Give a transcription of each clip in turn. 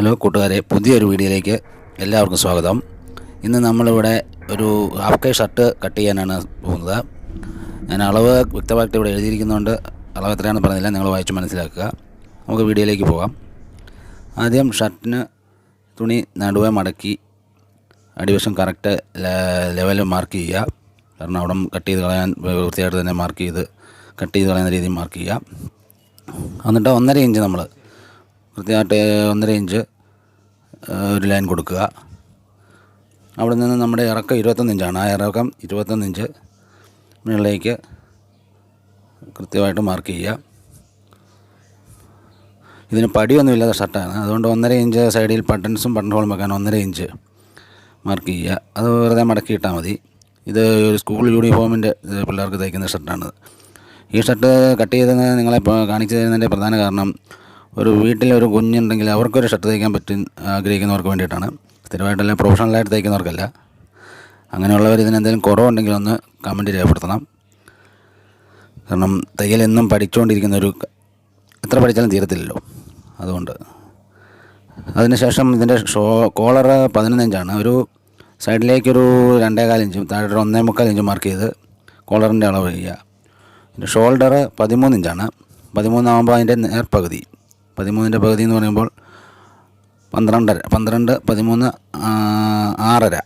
Hello കൂട്ടുകാരെ പുതിയൊരു വീഡിയോയിലേക്ക് എല്ലാവർക്കും സ്വാഗതം. ഇന്ന് നമ്മളിവിടെ ഒരു ഹാഫ് കൈ ഷർട്ട് കട്ട് ചെയ്യാനാണ് പോകുന്നത്. ഞാൻ അളവ് വ്യക്തമായിട്ട് ഇവിടെ എഴുതിയിരിക്കുന്നതുകൊണ്ട് അളവ് എത്രയാണെന്ന് പറഞ്ഞില്ല നിങ്ങൾ വായിച്ച് മനസ്സിലാക്കുക. നമുക്ക് വീഡിയോയിലേക്ക് പോകാം. ആദ്യം ഷർട്ടിന് തുണി നടുവെ മടക്കി അടിവശം കറക്റ്റ് ലെവൽ മാർക്ക് ചെയ്യുക. കാരണം അവിടെ കട്ട് ചെയ്ത് കളയാൻ വൃത്തിയായിട്ട് തന്നെ മാർക്ക് ചെയ്ത് കട്ട് ചെയ്ത് കളയുന്ന രീതിയിൽ മാർക്ക് ചെയ്യുക. എന്നിട്ട് ഒന്നര ഇഞ്ച് നമ്മൾ കൃത്യമായിട്ട് ഒന്നര ഇഞ്ച് ഒരു ലൈൻ കൊടുക്കുക. അവിടെ നിന്ന് നമ്മുടെ ഇറക്കം ഇരുപത്തൊന്ന് ഇഞ്ചാണ്. ആ ഇറക്കം ഇരുപത്തൊന്ന് ഇഞ്ച് മുകളിലേക്ക് കൃത്യമായിട്ട് മാർക്ക് ചെയ്യുക. ഇതിന് പടിയൊന്നുമില്ലാത്ത ഷർട്ടാണ് അതുകൊണ്ട് ഒന്നര ഇഞ്ച് സൈഡിൽ ബട്ടൺസും ബട്ടൺ ഹോളും വെക്കാൻ ഒന്നര ഇഞ്ച് മാർക്ക് ചെയ്യുക. അത് വെറുതെ മടക്കിയിട്ടാൽ മതി. ഇത് ഒരു സ്കൂൾ യൂണിഫോമിന്റെ പിള്ളേർക്ക് തയ്ക്കുന്ന ഷർട്ടാണ് ഈ ഷർട്ട് കട്ട് ചെയ്ത് നിങ്ങളെ കാണിച്ചു തരുന്നതിന്റെ പ്രധാന കാരണം ഒരു വീട്ടിലൊരു കുഞ്ഞുണ്ടെങ്കിൽ അവർക്കൊരു ഷർട്ട് തയ്ക്കാൻ പറ്റും ആഗ്രഹിക്കുന്നവർക്ക് വേണ്ടിയിട്ടാണ്. സ്ഥിരമായിട്ടല്ല പ്രൊഫഷണലായിട്ട് തയ്ക്കുന്നവർക്കല്ല. അങ്ങനെയുള്ളവർ ഇതിനെന്തെങ്കിലും കുറവുണ്ടെങ്കിൽ ഒന്ന് കമന്റ് രേഖപ്പെടുത്തണം. കാരണം തയ്യൽ എന്നും പഠിച്ചുകൊണ്ടിരിക്കുന്ന ഒരു എത്ര പഠിച്ചാലും തീരത്തില്ലല്ലോ. അതുകൊണ്ട്. അതിനുശേഷം ഇതിന്റെ ഷോ കോളർ പതിനൊന്നിഞ്ചാണ്. ഒരു സൈഡിലേക്കൊരു രണ്ടേകാൽ ഇഞ്ചും താഴെ ഒന്നേ മുക്കാൽ ഇഞ്ചും മാർക്ക് ചെയ്ത് കോളറിന്റെ അളവ് ചെയ്യുക. പിന്നെ ഷോൾഡർ പതിമൂന്ന് ഇഞ്ചാണ് പതിമൂന്നാകുമ്പോൾ അതിന്റെ നേർപകുതി. പതിമൂന്നിന്റെ പകുതി എന്ന് പറയുമ്പോൾ പന്ത്രണ്ടര പന്ത്രണ്ട് പതിമൂന്ന് ആറര.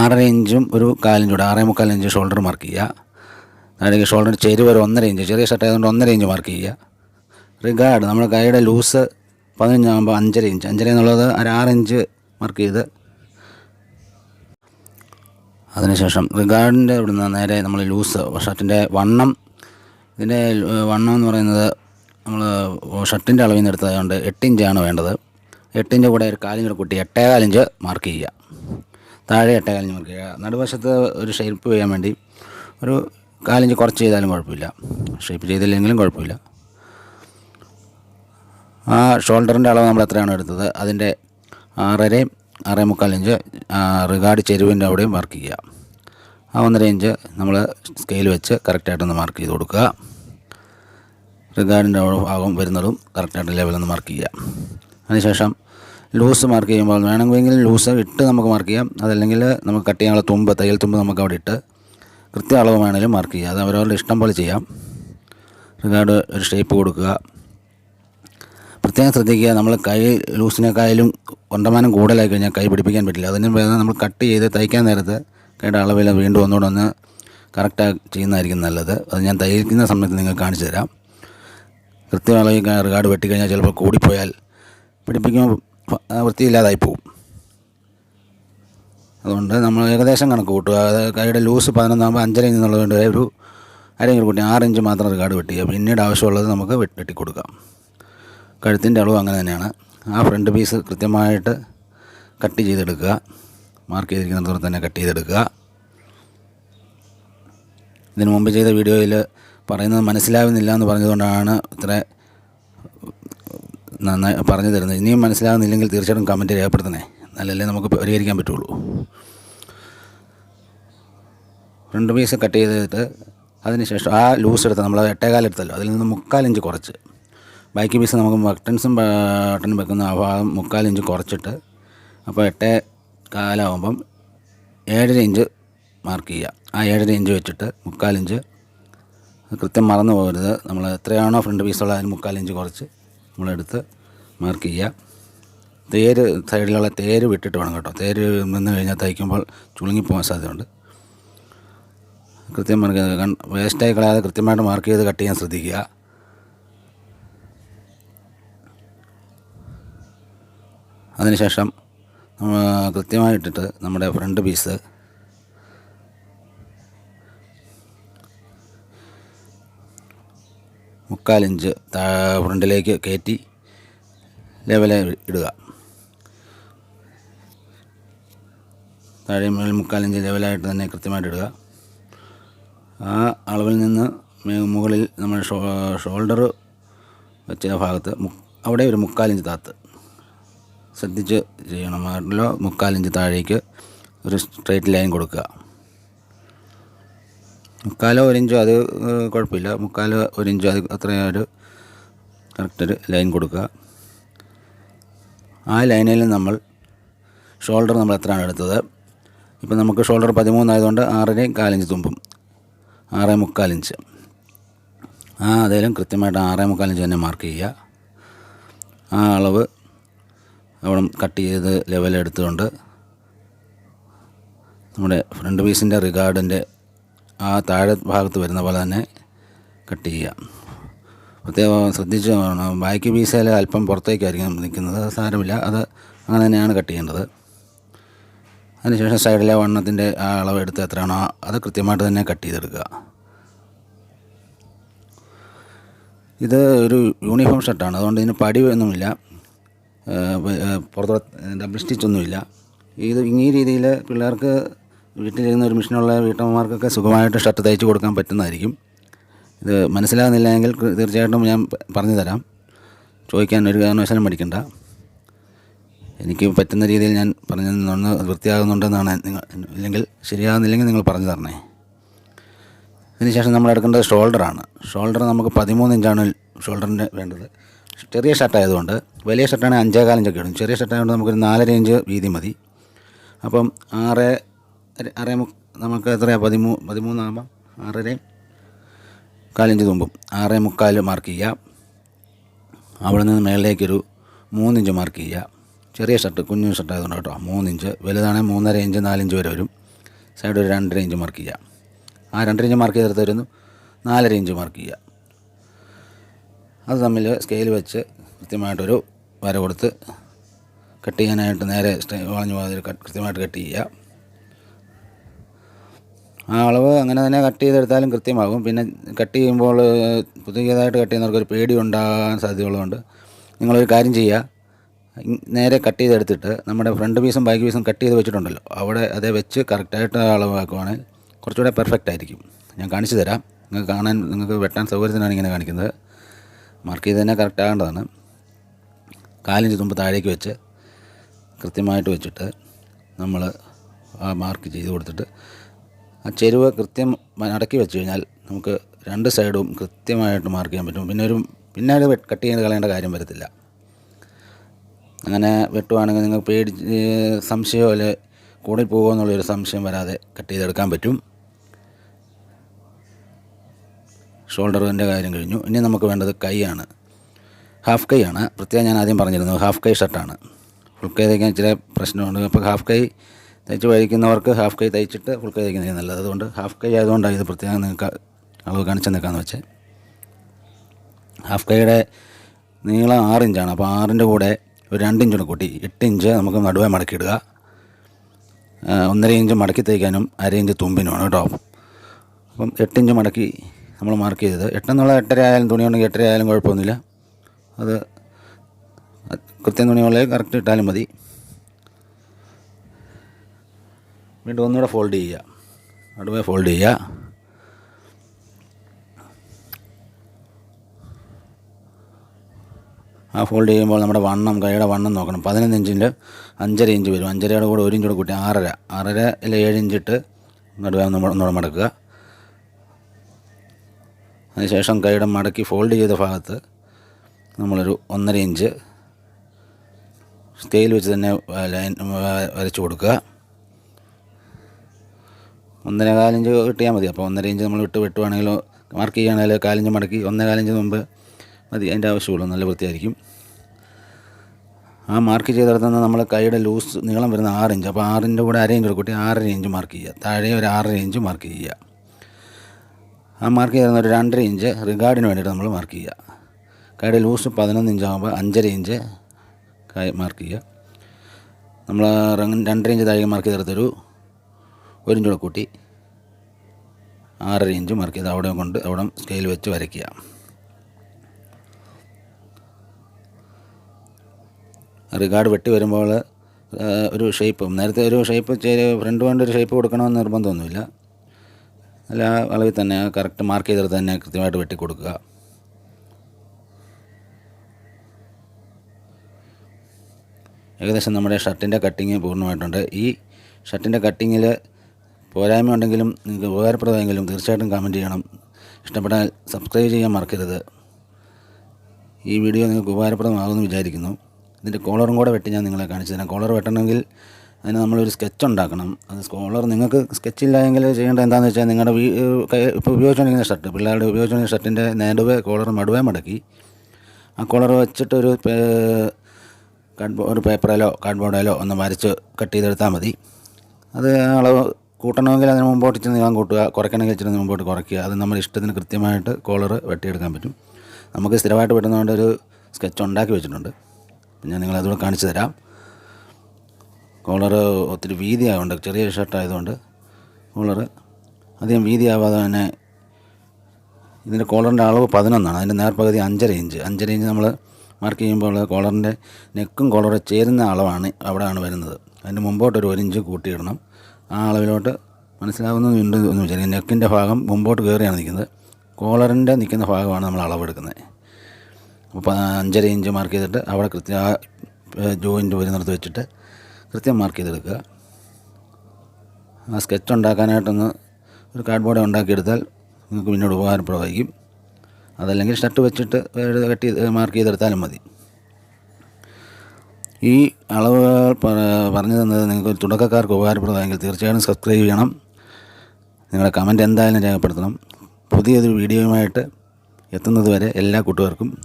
ആറര ഇഞ്ചും ഒരു കാലിഞ്ചും കൂടെ ആറേ മുക്കാൽ ഇഞ്ച് ഷോൾഡർ മാർക്ക് ചെയ്യുക. താഴേക്ക് ഷോൾഡർ ചെരുവ് ഒരു ഒന്നര ഇഞ്ച് ചെറിയ ഷർട്ട് ആയതുകൊണ്ട് ഒന്നര ഇഞ്ച് മാർക്ക് ചെയ്യുക. റിഗാർഡ് നമ്മുടെ കൈയുടെ ലൂസ് പതിനഞ്ചാകുമ്പോൾ അഞ്ചര ഇഞ്ച് അഞ്ചര എന്നുള്ളത് ഒരു ആറ് ഇഞ്ച് മാർക്ക് ചെയ്ത്. അതിനുശേഷം റിഗാർഡിന്റെ ഇവിടുന്ന് നേരെ നമ്മൾ ലൂസ് ഷർട്ടിന്റെ വണ്ണം ഇതിന്റെ വണ്ണം എന്ന് പറയുന്നത് നമ്മൾ ഷർട്ടിന്റെ അളവിൽ നിന്ന് എടുത്തതുകൊണ്ട് എട്ട് ഇഞ്ചാണ് വേണ്ടത്. എട്ടിന്റെ കൂടെ ഒരു കാലിഞ്ച് കൂടെ കൂട്ടി എട്ടേകാലിഞ്ച് മാർക്ക് ചെയ്യുക. താഴെ എട്ടേകാലിഞ്ച് മാർക്ക് ചെയ്യുക. നടുവശത്ത് ഒരു ഷേപ്പ് ചെയ്യാൻ വേണ്ടി ഒരു കാലിഞ്ച് കുറച്ച് ചെയ്താലും കുഴപ്പമില്ല. ഷേപ്പ് ചെയ്തില്ലെങ്കിലും കുഴപ്പമില്ല. ആ ഷോൾഡറിന്റെ അളവ് നമ്മൾ എത്രയാണ് എടുത്തത് അതിന്റെ ആറരയും ആറേ മുക്കാൽ ഇഞ്ച് റിഗാർഡ് ചെരുവിന്റെ അവിടെയും മാർക്ക് ചെയ്യുക. ആ ഒന്നര ഇഞ്ച് നമ്മൾ സ്കെയിൽ വെച്ച് കറക്റ്റായിട്ടൊന്ന് മാർക്ക് ചെയ്ത് കൊടുക്കുക. റിഗാർഡിന്റെ ഭാഗം വരുന്നതും കറക്റ്റായിട്ട് ലെവലൊന്ന് മാർക്ക് ചെയ്യാം. അതിനുശേഷം ലൂസ് മാർക്ക് ചെയ്യുമ്പോൾ വേണമെങ്കിൽ ലൂസ് ഇട്ട് നമുക്ക് മാർക്ക് ചെയ്യാം. അതല്ലെങ്കിൽ നമുക്ക് കട്ട് ചെയ്യാനുള്ള തുമ്പ് തയ്യൽ തുമ്പ് നമുക്ക് അവിടെ ഇട്ട് കൃത്യ അളവ് വേണമെങ്കിലും മാർക്ക് ചെയ്യുക അത് അവരവരുടെ ഇഷ്ടം പോലെ ചെയ്യാം. റിഗാർഡ് ഒരു ഷേപ്പ് കൊടുക്കുക. പ്രത്യേകം ശ്രദ്ധിക്കുക നമ്മൾ കൈ ലൂസിനേക്കായാലും കൊണ്ടമാനം കൂടുതലായി കഴിഞ്ഞാൽ കൈ പിടിപ്പിക്കാൻ പറ്റില്ല. അതിന് നമ്മൾ കട്ട് ചെയ്ത് തയ്ക്കാൻ നേരത്ത് കൈയുടെ അളവിൽ വീണ്ടും ഒന്നുകൂടെ ഒന്ന് കറക്റ്റായി ചെയ്യുന്നതായിരിക്കും നല്ലത്. അത് ഞാൻ തയ്ക്കുന്ന സമയത്ത് നിങ്ങൾക്ക് കാണിച്ചു തരാം. കൃത്യം കാട് വെട്ടിക്കഴിഞ്ഞാൽ ചിലപ്പോൾ കൂടിപ്പോയാൽ പിടിപ്പിക്കുമ്പോൾ വൃത്തിയില്ലാതായി പോകും അതുകൊണ്ട് നമ്മൾ ഏകദേശം കണക്ക് കൂട്ടുക. കൈയുടെ ലൂസ് പതിനൊന്നാകുമ്പോൾ അഞ്ചര ഇഞ്ച് എന്നുള്ളതുകൊണ്ട് ഒരു അരയിഞ്ച് കൂട്ടി ആറ് ഇഞ്ച് മാത്രം റിഗാർഡ് വെട്ടിക്കുക. പിന്നീട് ആവശ്യമുള്ളത് നമുക്ക് വെട്ടി കൊടുക്കാം കഴുത്തിന്റെ അളവ് അങ്ങനെ തന്നെയാണ്. ആ ഫ്രണ്ട് പീസ് കൃത്യമായിട്ട് കട്ട് ചെയ്തെടുക്കുക. മാർക്ക് ചെയ്തിരിക്കുന്നിടത്തോളം തന്നെ കട്ട് ചെയ്തെടുക്കുക. ഇതിനു മുമ്പ് ചെയ്ത വീഡിയോയിൽ പറയുന്നത് മനസ്സിലാവുന്നില്ല എന്ന് പറഞ്ഞതുകൊണ്ടാണ് ഇത്ര നന്നായി പറഞ്ഞു തരുന്നത്. ഇനിയും മനസ്സിലാകുന്നില്ലെങ്കിൽ തീർച്ചയായിട്ടും കമന്റ് രേഖപ്പെടുത്തണേ. നല്ലല്ലേ നമുക്ക് പരിഹരിക്കാൻ പറ്റുള്ളൂ. രണ്ട് പീസ് കട്ട് ചെയ്തിട്ട് അതിനുശേഷം ആ ലൂസ് എടുത്ത് നമ്മൾ എട്ടേകാൽ എടുത്തല്ലോ. അതിൽ നിന്ന് മുക്കാലിഞ്ച് കുറച്ച്. ബാക്കി പീസ് നമുക്ക് ബട്ടൺസും ബട്ടൺ വെക്കുന്ന ആ ഭാഗം മുക്കാലിഞ്ച് കുറച്ചിട്ട് അപ്പോൾ എട്ടേ കാലാവുമ്പം ഏഴര ഇഞ്ച് മാർക്ക് ചെയ്യുക. ആ ഏഴര ഇഞ്ച് വെച്ചിട്ട് മുക്കാലിഞ്ച് കൃത്യം മറന്നു പോകരുത്. നമ്മൾ എത്രയാണോ ഫ്രണ്ട് പീസുള്ള അതിന് മുക്കാലിഞ്ച് കുറച്ച് നമ്മളെടുത്ത് മാർക്ക് ചെയ്യുക. തേര് സൈഡിലുള്ള തേര് വിട്ടിട്ട് വേണം കേട്ടോ. തേര് നിന്ന് കഴിഞ്ഞാൽ തയ്ക്കുമ്പോൾ ചുളുങ്ങിപ്പോകാൻ സാധ്യതയുണ്ട്. കൃത്യം മാർക്ക് ചെയ്ത് വേസ്റ്റായി കളയാതെ കൃത്യമായിട്ട് മാർക്ക് ചെയ്ത് കട്ട് ചെയ്യാൻ ശ്രദ്ധിക്കുക. അതിനുശേഷം കൃത്യമായിട്ടിട്ട് നമ്മുടെ ഫ്രണ്ട് പീസ് മുക്കാലിഞ്ച് ഫ്രണ്ടിലേക്ക് കയറ്റി ലെവലെ ഇടുക. താഴെ മുകളിൽ മുക്കാലിഞ്ച് ലെവലായിട്ട് തന്നെ കൃത്യമായിട്ട് ഇടുക. ആ അളവിൽ നിന്ന് മുകളിൽ നമ്മൾ ഷോൾഡർ വെച്ച ഭാഗത്ത് അവിടെ ഒരു മുക്കാലിഞ്ച് താത്ത് ശ്രദ്ധിച്ച് ചെയ്യണം. അതിലോ മുക്കാലിഞ്ച് താഴേക്ക് ഒരു സ്ട്രേറ്റ് ലൈൻ കൊടുക്കുക. മുക്കാലോ ഒരു ഇഞ്ചോ അത് കുഴപ്പമില്ല മുക്കാലോ ഒരു ഇഞ്ചോ അത് അത്രയും ഒരു കറക്റ്റൊരു ലൈൻ കൊടുക്കുക. ആ ലൈനിൽ നമ്മൾ ഷോൾഡർ നമ്മൾ എത്രയാണ് എടുത്തത്? ഇപ്പം നമുക്ക് ഷോൾഡർ പതിമൂന്നായതുകൊണ്ട് ആറരയും കാലിഞ്ച് തുമ്പും. ആറേ മുക്കാലിഞ്ച് ആ അതേലും കൃത്യമായിട്ട് ആറേ മുക്കാലിഞ്ച് തന്നെ മാർക്ക് ചെയ്യുക. ആ അളവ് അവിടെ കട്ട് ചെയ്ത് ലെവലെടുത്തുകൊണ്ട് നമ്മുടെ ഫ്രണ്ട് പീസിന്റെ റിഗാർഡിന്റെ ആ താഴെ ഭാഗത്ത് വരുന്ന പോലെ തന്നെ കട്ട് ചെയ്യുക. പ്രത്യേകം ശ്രദ്ധിച്ച് ബാക്കി പീസയിൽ അല്പം പുറത്തേക്കായിരിക്കും നിൽക്കുന്നത്. സാരമില്ല. അത് അങ്ങനെ തന്നെയാണ് കട്ട് ചെയ്യേണ്ടത്. അതിനുശേഷം സൈഡിലെ വണ്ണത്തിന്റെ ആ അളവ് എടുത്ത് എത്രയാണോ അത് കൃത്യമായിട്ട് തന്നെ കട്ട് ചെയ്തെടുക്കുക. ഇത് ഒരു യൂണിഫോം ഷർട്ടാണ്. അതുകൊണ്ട് ഇതിന് പടി ഒന്നുമില്ല പുറത്ത് ഡബിൾ സ്റ്റിച്ചൊന്നുമില്ല ഇത് ഈ രീതിയിൽ പിള്ളേർക്ക് വീട്ടിലിരുന്ന ഒരു മിഷനുള്ള വീട്ടമ്മമാർക്കൊക്കെ സുഖമായിട്ട് ഷർട്ട് തയ്ച്ച് കൊടുക്കാൻ പറ്റുന്നതായിരിക്കും. ഇത് മനസ്സിലാകുന്നില്ല എങ്കിൽ തീർച്ചയായിട്ടും ഞാൻ പറഞ്ഞു തരാം. ചോദിക്കാൻ ഒരു കാരണവശാലും പഠിക്കണ്ട എനിക്ക് പറ്റുന്ന രീതിയിൽ ഞാൻ പറഞ്ഞു തന്നുണ്ട് വൃത്തിയാകുന്നുണ്ടെന്നാണ് നിങ്ങൾ ഇല്ലെങ്കിൽ ശരിയാകുന്നില്ലെങ്കിൽ നിങ്ങൾ പറഞ്ഞു തരണേ. അതിനുശേഷം നമ്മൾ എടുക്കേണ്ടത് ഷോൾഡറാണ്. ഷോൾഡർ നമുക്ക് പതിമൂന്ന് ഇഞ്ചാണ് ഷോൾഡറിന്റെ വേണ്ടത്. ചെറിയ ഷർട്ടായതുകൊണ്ട് വലിയ ഷർട്ടാണെങ്കിൽ അഞ്ചേ കാലഞ്ചൊക്കെ ഇടും. ചെറിയ ഷർട്ടായതുകൊണ്ട് നമുക്കൊരു നാലര ഇഞ്ച് വീതി മതി. അപ്പം ആറ് മു നമുക്ക് എത്രയാണ് പതിമൂ പതിമൂന്നാകുമ്പം ആറരയും കാലിഞ്ച് തുമ്പും. ആറേ മുക്കാൽ മാർക്ക് ചെയ്യുക. അവിടെ നിന്ന് മേളിലേക്കൊരു മൂന്നിഞ്ച് മാർക്ക് ചെയ്യുക. ചെറിയ ഷർട്ട് കുഞ്ഞു ഷർട്ട് ആയതുകൊണ്ട് കേട്ടോ. മൂന്നിഞ്ച്. വലുതാണെങ്കിൽ മൂന്നര ഇഞ്ച് നാലിഞ്ച് വരെ വരും. സൈഡ് ഒരു രണ്ടര ഇഞ്ച് മാർക്ക് ചെയ്യുക. ആ രണ്ടര ഇഞ്ച് മാർക്ക് ചെയ്തെടുത്ത് വരുന്നു. നാലര ഇഞ്ച് മാർക്ക് ചെയ്യുക. അത് തമ്മിൽ സ്കെയിൽ വെച്ച് കൃത്യമായിട്ടൊരു വര കൊടുത്ത് കട്ട് ചെയ്യാനായിട്ട് നേരെ വളഞ്ഞു പോകാതെ കൃത്യമായിട്ട് കട്ട് ചെയ്യുക. ആ അളവ് അങ്ങനെ തന്നെ കട്ട് ചെയ്തെടുത്താലും കൃത്യമാകും. പിന്നെ കട്ട് ചെയ്യുമ്പോൾ പുതിയതായിട്ട് കട്ട് ചെയ്യുന്നവർക്ക് ഒരു പേടി ഉണ്ടാകാൻ സാധ്യതയുള്ളതുകൊണ്ട് നിങ്ങളൊരു കാര്യം ചെയ്യുക. നേരെ കട്ട് ചെയ്തെടുത്തിട്ട് നമ്മുടെ ഫ്രണ്ട് പീസും ബാക്ക് പീസും കട്ട് ചെയ്ത് വെച്ചിട്ടുണ്ടല്ലോ. അവിടെ അതേ വെച്ച് കറക്റ്റായിട്ട് അളവാക്കുവാണെങ്കിൽ കുറച്ചുകൂടെ പെർഫെക്റ്റ് ആയിരിക്കും. ഞാൻ കാണിച്ചു തരാം. നിങ്ങൾക്ക് കാണാൻ നിങ്ങൾക്ക് വെട്ടാൻ സൗകര്യത്തിനാണ് ഇങ്ങനെ കാണിക്കുന്നത്. മാർക്ക് ചെയ്ത് തന്നെ കറക്റ്റ് ആകേണ്ടതാണ്. കാലിഞ്ച് തുമ്പ് താഴേക്ക് വെച്ച് കൃത്യമായിട്ട് വെച്ചിട്ട് നമ്മൾ മാർക്ക് ചെയ്ത് കൊടുത്തിട്ട് ആ ചെരുവ് കൃത്യം മടക്കി വെച്ച് കഴിഞ്ഞാൽ നമുക്ക് രണ്ട് സൈഡും കൃത്യമായിട്ട് മാർക്ക് ചെയ്യാൻ പറ്റും. പിന്നെ ഒരു പിന്നെ അത് കട്ട് ചെയ്ത് കളയേണ്ട കാര്യം വരത്തില്ല. അങ്ങനെ വെട്ടുവാണെങ്കിൽ നിങ്ങൾ പേടി സംശയമോ അല്ലെ കൂടി പോകുമോ എന്നുള്ളൊരു സംശയം വരാതെ കട്ട് ചെയ്തെടുക്കാൻ പറ്റും. ഷോൾഡറിന്റെ കാര്യം കഴിഞ്ഞു. ഇനി നമുക്ക് വേണ്ടത് കൈയാണ് ഹാഫ് കൈയാണ് പ്രത്യേകം ഞാൻ ആദ്യം പറഞ്ഞിരുന്നു ഹാഫ് കൈ ഷർട്ടാണ് ഫുൾ കൈ തയ്ക്കാൻ ചില പ്രശ്നമുണ്ട്. അപ്പോൾ ഹാഫ് കൈ തയ്ച്ച് വായിക്കുന്നവർക്ക് ഹാഫ് കൈ തയ്ച്ചിട്ട് ഫുൾ കൈ തയ്ക്കുന്നതിന് നല്ലത്. അതുകൊണ്ട് ഹാഫ് കൈ ആയതുകൊണ്ടാണ് ഇത് പ്രത്യേകം നിങ്ങൾക്ക് അളവ് കാണിച്ചു നിൽക്കാമെന്ന് വെച്ചേ. ഹാഫ് കൈയുടെ നീളം ആറ് ഇഞ്ചാണ് അപ്പോൾ ആറിന്റെ കൂടെ ഒരു രണ്ട് ഇഞ്ചൂടെ കൂട്ടി. എട്ട് ഇഞ്ച് നമുക്ക് നടുവേ മടക്കിയിടുക ഒന്നര ഇഞ്ച് മടക്കി തയ്ക്കാനും അര ഇഞ്ച് തുമ്പിനുമാണ് കേട്ടോ. അപ്പം എട്ട് ഇഞ്ച് മടക്കി നമ്മൾ മാർക്ക് ചെയ്തത്. എട്ടെന്നുള്ള എട്ടര ആയാലും തുണി ഉണ്ടെങ്കിൽ എട്ടര ആയാലും കുഴപ്പമൊന്നുമില്ല. അത് കൃത്യം തുണിയുള്ള കറക്റ്റ് ഇട്ടാലും മതി. വീണ്ടും ഒന്നുകൂടെ ഫോൾഡ് ചെയ്യുക. നടുമേ ഫോൾഡ് ചെയ്യുക. ആ ഫോൾഡ് ചെയ്യുമ്പോൾ നമ്മുടെ വണ്ണം കൈയുടെ വണ്ണം നോക്കണം. പതിനൊന്ന് ഇഞ്ചിന്റെ അഞ്ചര ഇഞ്ച് വരും. അഞ്ചരയുടെ കൂടെ ഒരു ഇഞ്ച് കൂടെ കൂട്ടി ആറര. ആറര അല്ല ഏഴ് ഇഞ്ചിട്ട് നടുവേ ഒന്നുകൂടെ മടക്കുക. അതിനുശേഷം കൈയുടെ മടക്കി ഫോൾഡ് ചെയ്ത ഭാഗത്ത് നമ്മളൊരു ഒന്നര ഇഞ്ച് സ്കെയിൽ വെച്ച് തന്നെ ലൈൻ വരച്ചു കൊടുക്കുക. ഒന്നര കാലിഞ്ച് കിട്ടിയാൽ മതി. അപ്പോൾ ഒന്നര ഇഞ്ച് നമ്മൾ വിട്ട് വെട്ടുവാണെങ്കിലോ മാർക്ക് ചെയ്യുകയാണെങ്കിലോ കാലിഞ്ച് മടക്കി ഒന്നര കാലിഞ്ച് മുമ്പ് മതി. അതിന്റെ ആവശ്യമുള്ളൂ. നല്ല വൃത്തിയായിരിക്കും. ആ മാർക്ക് ചെയ്തിടത്ത് നിന്ന് നമ്മൾ കൈയുടെ ലൂസ് നീളം വരുന്ന ആറ് ഇഞ്ച് അപ്പോൾ ആറിന്റെ കൂടെ അര ഇഞ്ച് കൂടെ കൂട്ടി ആറര ഇഞ്ച് മാർക്ക് ചെയ്യുക. താഴെ ഒരു ആറര ഇഞ്ച് മാർക്ക് ചെയ്യുക. ആ മാർക്ക് ചെയ്തിരുന്ന ഒരു രണ്ടര ഇഞ്ച് റിഗാർഡിന് വേണ്ടിയിട്ട് നമ്മൾ മാർക്ക് ചെയ്യുക. കൈയുടെ ലൂസ് പതിനൊന്ന് ഇഞ്ച് ആകുമ്പോൾ അഞ്ചര ഇഞ്ച് മാർക്ക് ചെയ്യുക. നമ്മൾ രണ്ടര ഇഞ്ച് താഴെ മാർക്ക് ചെയ്തെടുത്തൊരു ഒരു ഇഞ്ച് കൂടെ കൂട്ടി ആറര ഇഞ്ച് മാർക്ക് ചെയ്ത് അവിടെ കൊണ്ട് അവിടെ സ്കെയിൽ വെച്ച് വരയ്ക്കുക. റിഗാർഡ് വെട്ടി വരുമ്പോൾ ഒരു ഷേപ്പ് നേരത്തെ ഒരു ഷേപ്പ് ഫ്രണ്ട് വേണ്ട ഒരു ഷേപ്പ് കൊടുക്കണമെന്ന് നിർബന്ധമൊന്നുമില്ല. അല്ല ആ അളവിൽ തന്നെ കറക്റ്റ് മാർക്ക് ചെയ്തിട്ട് തന്നെ കൃത്യമായിട്ട് വെട്ടി കൊടുക്കുക. ഏകദേശം നമ്മുടെ ഷർട്ടിന്റെ കട്ടിങ് പൂർണമായിട്ടുണ്ട്. ഈ ഷർട്ടിന്റെ കട്ടിങ്ങിൽ പോരായ്മ ഉണ്ടെങ്കിലും നിങ്ങൾക്ക് ഉപകാരപ്രദമെങ്കിലും തീർച്ചയായിട്ടും കമന്റ് ചെയ്യണം. ഇഷ്ടപ്പെട്ടാൽ സബ്സ്ക്രൈബ് ചെയ്യാൻ മറക്കരുത്. ഈ വീഡിയോ നിങ്ങൾക്ക് ഉപകാരപ്രദമാകുമെന്ന് വിചാരിക്കുന്നു. ഇതിന്റെ കോളറും കൂടെ വെട്ടി ഞാൻ നിങ്ങളെ കാണിച്ചു തരാം. കോളർ വെട്ടണമെങ്കിൽ അതിന് നമ്മളൊരു സ്കെച്ച് ഉണ്ടാക്കണം. അത് കോളർ നിങ്ങൾക്ക് സ്കെച്ച് ഇല്ല എങ്കിൽ ചെയ്യേണ്ടത് എന്താണെന്ന് വെച്ചാൽ നിങ്ങളുടെ വീ ഇപ്പോൾ ഉപയോഗിച്ചുകൊണ്ടിരിക്കുന്ന ഷർട്ട് പിള്ളേരുടെ ഉപയോഗിച്ചുകൊണ്ടിരിക്കുന്ന ഷർട്ടിന്റെ നേടുവേ കോളർ മടുവേ മടക്കി. ആ കോളർ വെച്ചിട്ടൊരു കാർഡ് ഒരു പേപ്പറിലോ കാർഡ്ബോർഡിലോ ഒന്ന് വരച്ച് കട്ട് ചെയ്തെടുത്താൽ മതി. അത് അളവ് കൂട്ടണമെങ്കിൽ അതിന് മുമ്പോട്ട് ഇച്ചിരി നീളം കൂട്ടുക കുറയ്ക്കണമെങ്കിൽ ഇച്ചിരി മുമ്പോട്ട് കുറയ്ക്കുക. അത് നമ്മുടെ ഇഷ്ടത്തിന് കൃത്യമായിട്ട് കോളർ വെട്ടിയെടുക്കാൻ പറ്റും. നമുക്ക് സ്ഥിരമായിട്ട് പറ്റുന്നതുകൊണ്ട് ഒരു സ്കെച്ച് ഉണ്ടാക്കി വെച്ചിട്ടുണ്ട്. ഞാൻ നിങ്ങളെ അതുകൂടെ കാണിച്ചു തരാം. കോളർ ഒത്തിരി വീതി ആയതുകൊണ്ട് ചെറിയ ഷർട്ട് ആയതുകൊണ്ട് കോളർ അധികം വീതി ആവാതെ തന്നെ ഇതിന്റെ കോളറിന്റെ അളവ് പതിനൊന്നാണ്. അതിന്റെ നേർപകുതി അഞ്ചര ഇഞ്ച് അഞ്ചര ഇഞ്ച് നമ്മൾ മാർക്ക് ചെയ്യുമ്പോൾ കോളറിന്റെ നെക്കും കോളറും ചേരുന്ന അളവാണ് അവിടെയാണ് വരുന്നത്. അതിന്റെ മുമ്പോട്ടൊരു ഒരു ഇഞ്ച് കൂട്ടിയിടണം. ആ അളവിലോട്ട് മനസ്സിലാകുന്നുണ്ട് എന്ന് വെച്ചാൽ നെക്കിന്റെ ഭാഗം മുമ്പോട്ട് കയറിയാണ് നിൽക്കുന്നത്. കോളറിന്റെ നിൽക്കുന്ന ഭാഗമാണ് നമ്മൾ അളവെടുക്കുന്നത്. അപ്പോൾ അഞ്ചര ഇഞ്ച് മാർക്ക് ചെയ്തിട്ട് അവിടെ കൃത്യം ആ ജോയിന്റ് വരുന്നിടത്ത് വെച്ചിട്ട് കൃത്യം മാർക്ക് ചെയ്തെടുക്കുക. ആ സ്കെച്ച് ഉണ്ടാക്കാനായിട്ടൊന്ന് ഒരു കാർഡ് ബോർഡ് ഉണ്ടാക്കിയെടുത്താൽ നിങ്ങൾക്ക് പിന്നീട് ഉപകാരപ്രദമായിരിക്കും. അതല്ലെങ്കിൽ ഷർട്ട് വെച്ചിട്ട് കട്ട് മാർക്ക് ചെയ്തെടുത്താലും മതി. ഈ അളവുകൾ പറ- പറഞ്ഞു തന്നത് നിങ്ങൾക്ക് തുടക്കക്കാർക്ക് ഉപകാരപ്രദമായെങ്കിൽ തീർച്ചയായും സബ്സ്ക്രൈബ് ചെയ്യണം. നിങ്ങളുടെ കമന്റ് എന്തായാലും രേഖപ്പെടുത്തണം. പുതിയൊരു വീഡിയോയുമായിട്ട് എത്തുന്നത് വരെ എല്ലാ കൂട്ടുകാർക്കും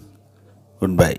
ഗുഡ് ബൈ